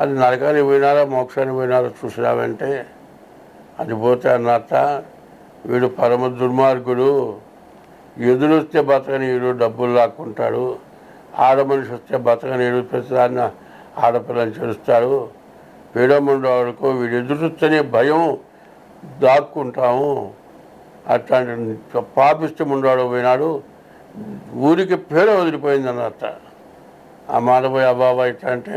అది నరకానికి పోయినారా మోక్షానికి పోయినారా చూసినావంటే అది పోతే అన్నట్ట వీడు పరమ దుర్మార్గుడు ఎదురొస్తే బతకనీయుడు డబ్బులు లాక్కుంటాడు ఆడ మనిషి వస్తే బతకనీయుడు ప్రతిదాన్ని ఆడపిల్లని చేస్తాడు పీడముండవాడుకో వీడు ఎదురొస్తేనే భయం దాక్కుంటాము. అట్లాంటి పాపిష్టం ఉండవాడు పోయినాడు ఊరికి పేరు వదిలిపోయింది అన్నట్ట ఆ మాట పోయి అబ్బాబా ఇట్లా అంటే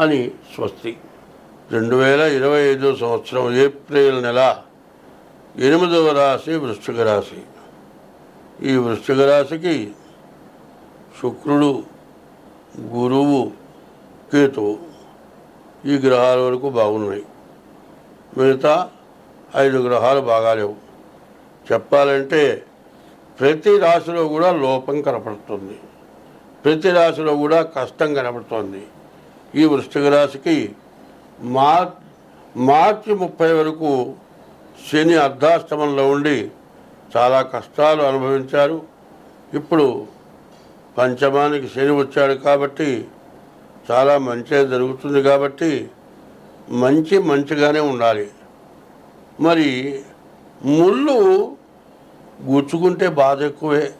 అని స్వస్తి. రెండు వేల ఇరవై ఐదో సంవత్సరం ఏప్రిల్ నెల ఎనిమిదవ రాశి వృశ్చిక రాశి. ఈ వృశ్చిక రాశికి శుక్రుడు గురువు కేతువు ఈ గ్రహాల వరకు బాగున్నాయి. మిగతా ఐదు గ్రహాలు బాగాలేవు చెప్పాలంటే ప్రతి రాశిలో కూడా లోపం కనపడుతుంది. ప్రతి రాశిలో కూడా కష్టం కనపడుతుంది. ఈ వృశ్చిక రాశికి మార్ మార్చి ముప్పై వరకు శని అర్ధాష్టమంలో ఉండి చాలా కష్టాలు అనుభవించారు. ఇప్పుడు పంచమానికి శని వచ్చాడు కాబట్టి చాలా మంచిగా జరుగుతుంది కాబట్టి మంచి మంచిగానే ఉండాలి. మరి ముళ్ళు గుచ్చుకుంటే బాధ ఎక్కువే.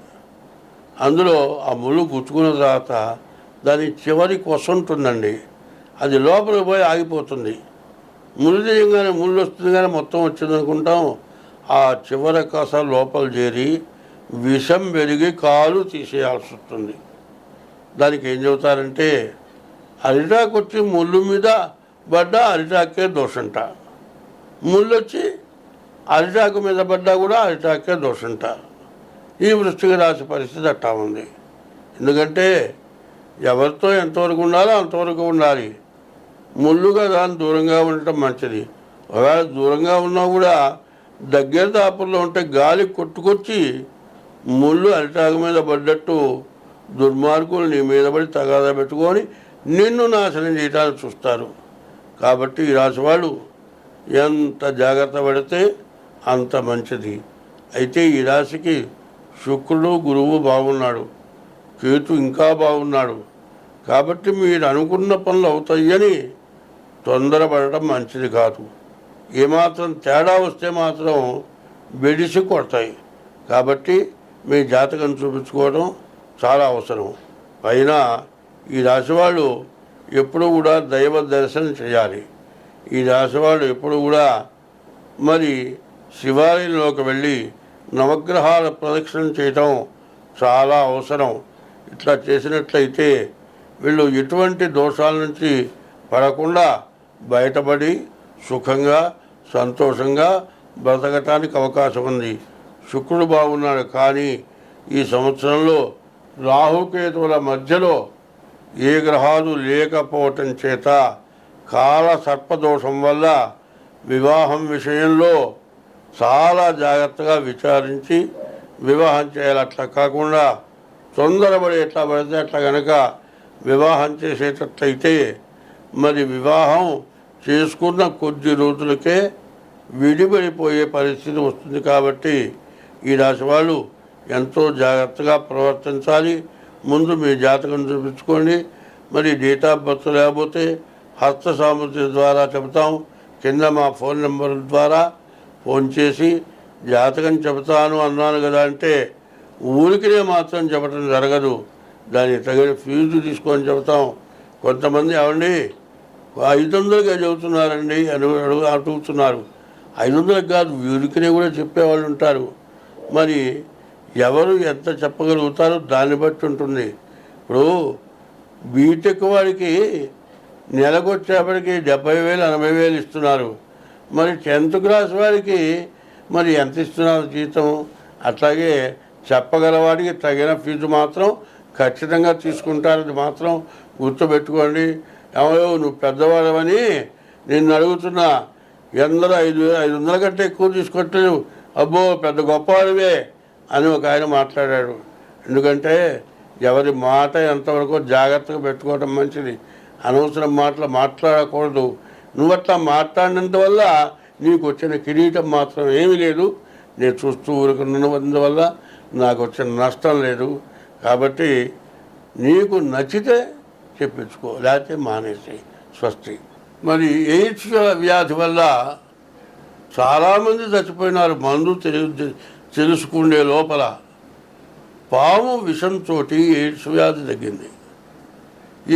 అందులో ఆ ముళ్ళు గుచ్చుకున్న తర్వాత దాని చివరి కొసంటుందండి అది లోపలికి పోయి ఆగిపోతుంది. ముళ్ళు ముళ్ళు వస్తుంది కానీ మొత్తం వచ్చింది అనుకుంటాం ఆ చివరి కస లోపల చేరి విషం పెరిగి కాలు తీసేయాల్సి వస్తుంది. దానికి ఏం చెబుతారంటే అరిటాకు వచ్చి ముళ్ళు మీద పడ్డా అరిటాకే దోషంట. ముళ్ళు వచ్చి అరిటాకు మీద పడ్డా కూడా అరిటాకే దోషంట. ఈ వృష్టికి రాసే పరిస్థితి అట్టా ఉంది. ఎందుకంటే ఎవరితో ఎంతవరకు ఉండాలో అంతవరకు ఉండాలి. ముళ్ళుగా దాన్ని దూరంగా ఉండటం మంచిది. ఒకవేళ దూరంగా ఉన్నా కూడా దగ్గర దాపుల్లో ఉంటే గాలి కొట్టుకొచ్చి ముళ్ళు అరిటాగ మీద పడ్డట్టు దుర్మార్గులు నీ మీద పడి తగాదా పెట్టుకొని నిన్ను నాశనం చేయడానికి చూస్తారు. కాబట్టి ఈ రాశి వాళ్ళు ఎంత జాగ్రత్త పడితే అంత మంచిది. అయితే ఈ రాశికి శుక్రుడు గురువు బాగున్నాడు. కేతు ఇంకా బాగున్నాడు. కాబట్టి మీరు అనుకున్న పనులు అవుతాయని తొందరపడటం మంచిది కాదు. ఏమాత్రం తేడా వస్తే మాత్రం బెడిసి కొడతాయి. కాబట్టి మీ జాతకం చూపించుకోవడం చాలా అవసరం. పైన ఈ రాశివాళ్ళు ఎప్పుడు కూడా దైవ దర్శనం చేయాలి. ఈ రాశివాళ్ళు ఎప్పుడు కూడా మరి శివాలయంలోకి వెళ్ళి నవగ్రహాల ప్రదక్షిణ చేయటం చాలా అవసరం. ఇట్లా చేసినట్లయితే వీళ్ళు ఎటువంటి దోషాల నుంచి పడకుండా బయటపడి సుఖంగా సంతోషంగా బ్రతకటానికి అవకాశం ఉంది. శుక్రుడు బాగున్నాడు కానీ ఈ సంవత్సరంలో రాహుకేతువుల మధ్యలో ఏ గ్రహాలు లేకపోవటం చేత కాల సర్పదోషం వల్ల వివాహం విషయంలో చాలా జాగ్రత్తగా విచారించి వివాహం చేయాలి. అట్లా కాకుండా తొందరపడి ఎట్లా పడితే అట్లా కనుక వివాహం చేసేటట్లయితే మరి వివాహం చేసుకున్న కొద్ది రోజులకే విడిపడిపోయే పరిస్థితి వస్తుంది కాబట్టి ఈ రాశి వాళ్ళు ఎంతో జాగ్రత్తగా ప్రవర్తించాలి. ముందు మీ జాతకం చూపించుకోండి. మరి డేట్ ఆఫ్ బర్త్ లేకపోతే హస్త సామర్థ్యం ద్వారా చెబుతాం. కింద మా ఫోన్ నెంబర్ ద్వారా ఫోన్ చేసి జాతకం చెబుతాను అన్నాను కదా అంటే ఊరికినే మాత్రం చెప్పడం జరగదు. దానికి తగిన ఫీజు తీసుకొని చెబుతాం. కొంతమంది ఏమండి ఐదు వందలుగా చెబుతున్నారండి అని అడుగు అడుగుతున్నారు. ఐదు వందలకు కాదు ఊరికినే కూడా చెప్పేవాళ్ళు ఉంటారు. మరి ఎవరు ఎంత చెప్పగలుగుతారో దాన్ని బట్టి ఉంటుంది. ఇప్పుడు బీటెక్ వాడికి నెలకొచ్చేపటికి డెబ్బై వేలు ఎనభై వేలు ఇస్తున్నారు. మరి టెన్త్ క్లాస్ వారికి మరి ఎంత ఇస్తున్నారు జీతం? అట్లాగే చెప్పగలవాడికి తగిన ఫీజు మాత్రం ఖచ్చితంగా తీసుకుంటారని మాత్రం గుర్తుపెట్టుకోండి. ఏమో నువ్వు పెద్దవాడవని నిన్ను అడుగుతున్నా. ఎందరో ఐదు ఐదు వందల కంటే ఎక్కువ తీసుకొట్టలేవు అబ్బో పెద్ద గొప్పవాడివే అని ఒక ఆయన మాట్లాడాడు. ఎందుకంటే ఎవరి మాట ఎంతవరకు జాగ్రత్తగా పెట్టుకోవడం మంచిది. అనవసరం మాటలు మాట్లాడకూడదు. నువ్వు అట్లా మాట్లాడినంత వల్ల నీకు వచ్చిన కిరీటం మాత్రం ఏమీ లేదు. నేను చూస్తూ ఊరుకున్నందువల్ల నాకు వచ్చిన నష్టం లేదు. కాబట్టి నీకు నచ్చితే చెప్పించుకో లేకపోతే మానేసి స్వస్తి. మరి ఎయిడ్స్ వ్యాధి వల్ల చాలామంది చచ్చిపోయినారు. మందు తెలు తెలుసుకునే లోపల పాము విషంతో ఎయిడ్స్ వ్యాధి తగ్గింది.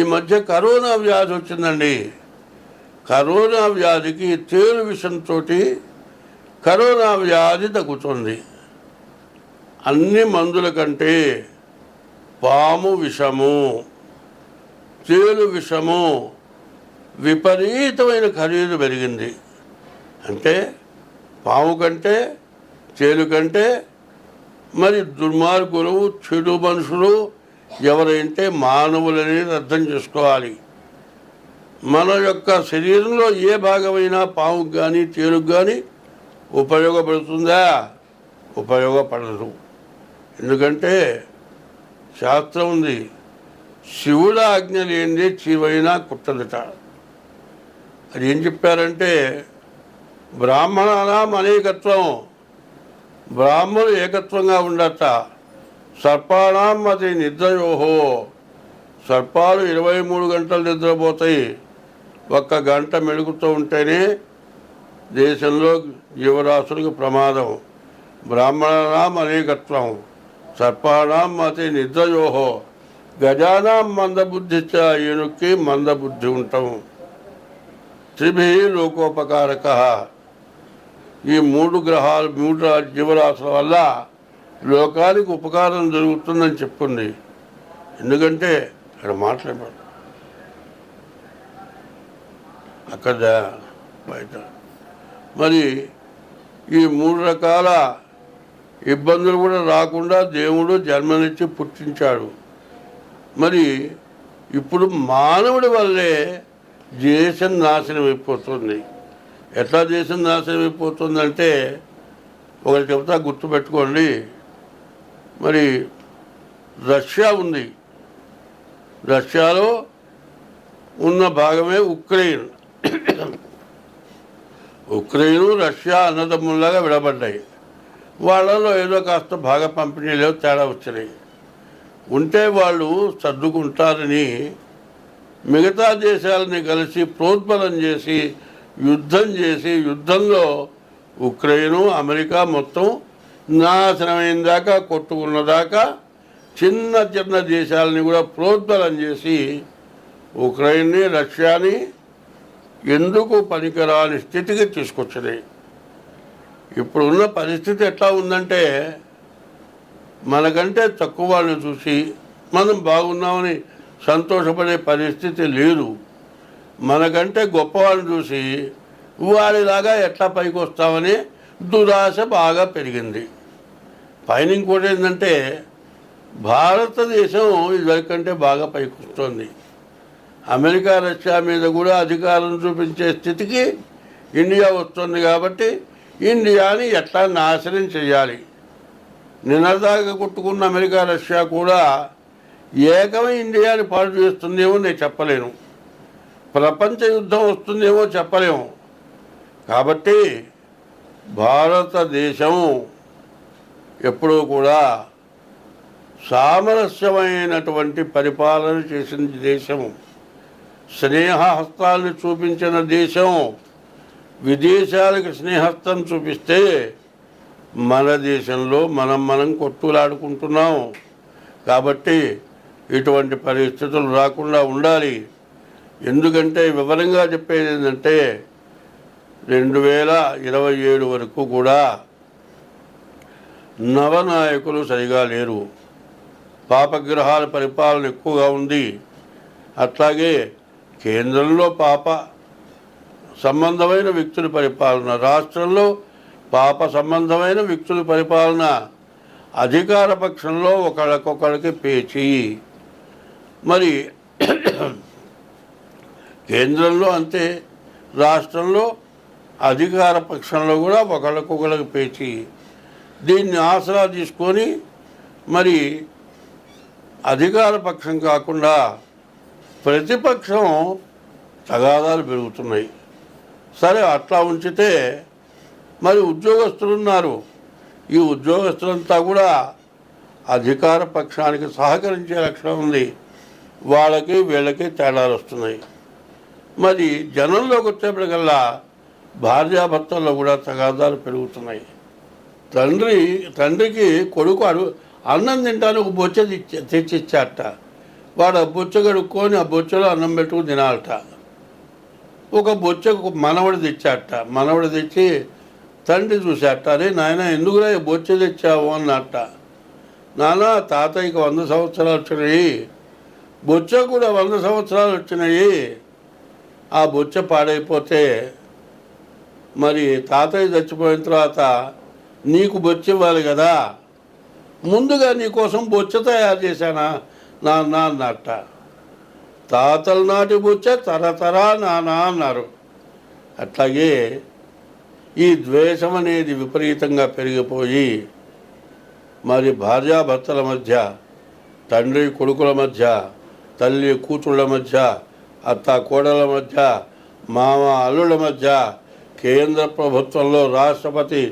ఈ మధ్య కరోనా వ్యాధి వచ్చిందండి. కరోనా వ్యాధికి తేలు విషంతో కరోనా వ్యాధి తగ్గుతుంది. అన్ని మందుల కంటే పాము విషము తేలు విషము విపరీతమైన ఖరీదు పెరిగింది. అంటే పాము కంటే తేలు కంటే మరి దుర్మార్గులు చెడు మనుషులు ఎవరైతే మానవులని అర్థం చేసుకోవాలి. మన యొక్క శరీరంలో ఏ భాగమైనా పాముకు కానీ తేలుకు కానీ ఉపయోగపడుతుందా? ఉపయోగపడదు. ఎందుకంటే శాస్త్రం ఉంది శివుడు ఆజ్ఞ లేనిది చీవైనా కుట్టదట. అది ఏం చెప్పారంటే బ్రాహ్మణానాం అనేకత్వం బ్రాహ్మణులు ఏకత్వంగా ఉండట సర్పాణం అది నిద్రయోహో సర్పాలు ఇరవై మూడు గంటలు నిద్రపోతాయి ఒక్క గంట మెలుగుతూ ఉంటేనే దేశంలో జీవరాశులకు ప్రమాదం. బ్రాహ్మణానాం అనేకత్వం. సర్పాణం అతి నిద్రయోహో. గజానాం మందబుద్ధి ఏనుక్కి మందబుద్ధి ఉంటాం. త్రిభి లోకోపకారక. ఈ మూడు గ్రహాలు మూడు జీవరాశుల వల్ల లోకానికి ఉపకారం జరుగుతుందని చెప్పుంది. ఎందుకంటే ఇక్కడ మాట్లాడారు అక్కడ బయట. మరి ఈ మూడు రకాల ఇబ్బందులు కూడా రాకుండా దేవుడు జన్మనిచ్చి పుట్టించాడు. మరి ఇప్పుడు మానవుడి వల్లే దేశం నాశనం అయిపోతుంది. ఎట్లా దేశం నాశనం అయిపోతుందంటే ఒకటి చెబుతా గుర్తుపెట్టుకోండి. మరి రష్యా ఉంది. రష్యాలో ఉన్న భాగమే ఉక్రెయిన్. ఉక్రెయిన్ రష్యా అన్నదమ్ముల్లాగా విడబడ్డాయి. వాళ్ళలో ఏదో కాస్త బాగా పంపిణీలో తేడా వచ్చినాయి. ఉంటే వాళ్ళు సర్దుకుంటారని మిగతా దేశాలని కలిసి ప్రోద్బలం చేసి యుద్ధం చేసి యుద్ధంలో ఉక్రెయిన్ అమెరికా మొత్తం నాశనమైన దాకా కొట్టుకున్న దాకా చిన్న చిన్న దేశాలని కూడా ప్రోద్బలం చేసి ఉక్రెయిన్ని రష్యాని ఎందుకు పనికిరాని స్థితికి తీసుకొచ్చినాయి. ఇప్పుడున్న పరిస్థితి ఎట్లా ఉందంటే మనకంటే తక్కువ వాళ్ళని చూసి మనం బాగున్నామని సంతోషపడే పరిస్థితి లేదు. మనకంటే గొప్పవాళ్ళని చూసి వారిలాగా ఎట్లా పైకి వస్తామని దురాశ బాగా పెరిగింది. పైన ఇంకోటి ఏంటంటే భారతదేశం ఇదివరకంటే బాగా పైకి వస్తుంది అమెరికా రష్యా మీద కూడా అధికారం చూపించే స్థితికి ఇండియా వస్తుంది కాబట్టి ఇండియాని ఎట్లా నాశనం చేయాలి? నిన్నదాకా కొట్టుకున్న అమెరికా రష్యా కూడా ఏకమై ఇండియాని పాడు చేస్తుందేమో నేను చెప్పలేను. ప్రపంచ యుద్ధం వస్తుందేమో చెప్పలేము. కాబట్టి భారతదేశం ఎప్పుడూ కూడా సామరస్యమైనటువంటి పరిపాలన చేసిన దేశం స్నేహహస్తాలను చూపించిన దేశం విదేశాలకు స్నేహస్తం చూపిస్తే మన దేశంలో మనం మనం కొట్టులాడుకుంటున్నాం. కాబట్టి ఇటువంటి పరిస్థితులు రాకుండా ఉండాలి. ఎందుకంటే వివరంగా చెప్పేది ఏంటంటే రెండు వేల ఇరవై ఏడు వరకు కూడా నవనాయకులు సరిగా లేరు. పాపగ్రహాల పరిపాలన ఎక్కువగా ఉంది. అట్లాగే కేంద్రంలో పాప సంబంధమైన వ్యక్తుల పరిపాలన. రాష్ట్రంలో పాప సంబంధమైన వ్యక్తుల పరిపాలన. అధికార పక్షంలో ఒకళ్ళకొకళ్ళకి పేచి. మరి కేంద్రంలో అంతే. రాష్ట్రంలో అధికార పక్షంలో కూడా ఒకళ్ళకొకళ్ళకి పేచి. దీన్ని ఆసరా తీసుకొని మరి అధికార పక్షం కాకుండా ప్రతిపక్షం తగాదాలు పెరుగుతున్నాయి. సరే అట్లా ఉంచితే మరి ఉద్యోగస్తులు ఉన్నారు ఈ ఉద్యోగస్తులంతా కూడా అధికార పక్షానికి సహకరించే లక్షణం ఉంది. వాళ్ళకి వీళ్ళకి తేడాలు వస్తున్నాయి. మరి జనంలోకి వచ్చేప్పటికల్లా భార్యాభర్తల్లో కూడా తగాదాలు పెరుగుతున్నాయి. తండ్రి తండ్రికి కొడుకు అడు అన్నం తింటాను ఒక బొచ్చ తెచ్చి తెచ్చిచ్చాట వాడు ఆ బొచ్చ కడుక్కొని ఆ బొచ్చలో అన్నం పెట్టుకుని తినాలట. ఒక బొచ్చ మనవడు తెచ్చాట. మనవడు తెచ్చి తండ్రి చూశాట. అరే నాయన ఎందుకురా ఈ బొచ్చ తెచ్చావు? అన్నట్ట నాన్న తాతయ్యకి వంద సంవత్సరాలు వచ్చినాయి. బొచ్చ కూడా వంద సంవత్సరాలు వచ్చినాయి. ఆ బొచ్చ పాడైపోతే మరి తాతయ్య చచ్చిపోయిన తర్వాత నీకు బొచ్చ ఇవ్వాలి కదా. ముందుగా నీకోసం బొచ్చ తయారు చేశానా? నాన్న అన్నట్ట తాతల నాటి బుచ్చ తరతరా నానా అన్నారు. అట్లాగే ఈ ద్వేషం అనేది విపరీతంగా పెరిగిపోయి మరి భార్యాభర్తల మధ్య తండ్రి కొడుకుల మధ్య తల్లి కూతుళ్ళ మధ్య అత్త కోడల మధ్య మామ అల్లుళ్ళ మధ్య కేంద్ర ప్రభుత్వంలో రాష్ట్రపతి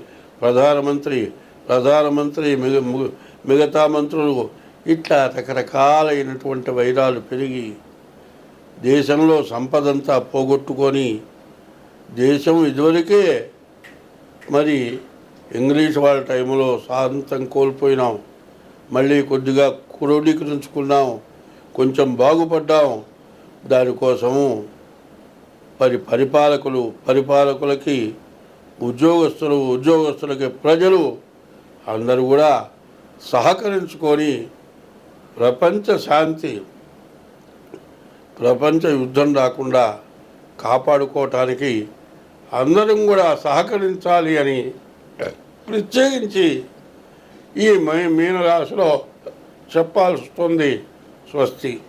ప్రధానమంత్రి ప్రధానమంత్రి మిగ మిగతా మంత్రులు ఇట్లా రకరకాలైనటువంటి వైరాలు పెరిగి దేశంలో సంపదంతా పోగొట్టుకొని దేశం ఇదివరకే మరి ఇంగ్లీష్ వాళ్ళ టైంలో శాంతం కోల్పోయినాం. మళ్ళీ కొద్దిగా క్రోడీకరించుకున్నాం. కొంచెం బాగుపడ్డాం. దానికోసము మరి పరిపాలకులు పరిపాలకులకి ఉద్యోగస్తులు ఉద్యోగస్తులకి ప్రజలు అందరూ కూడా సహకరించుకొని ప్రపంచ శాంతి ప్రపంచ యుద్ధం రాకుండా కాపాడుకోవటానికి అందరం కూడా సహకరించాలి అని ప్రత్యేకించి ఈ మీ- మీనరాశిలో చెప్పాల్సి వస్తుంది స్వస్తి.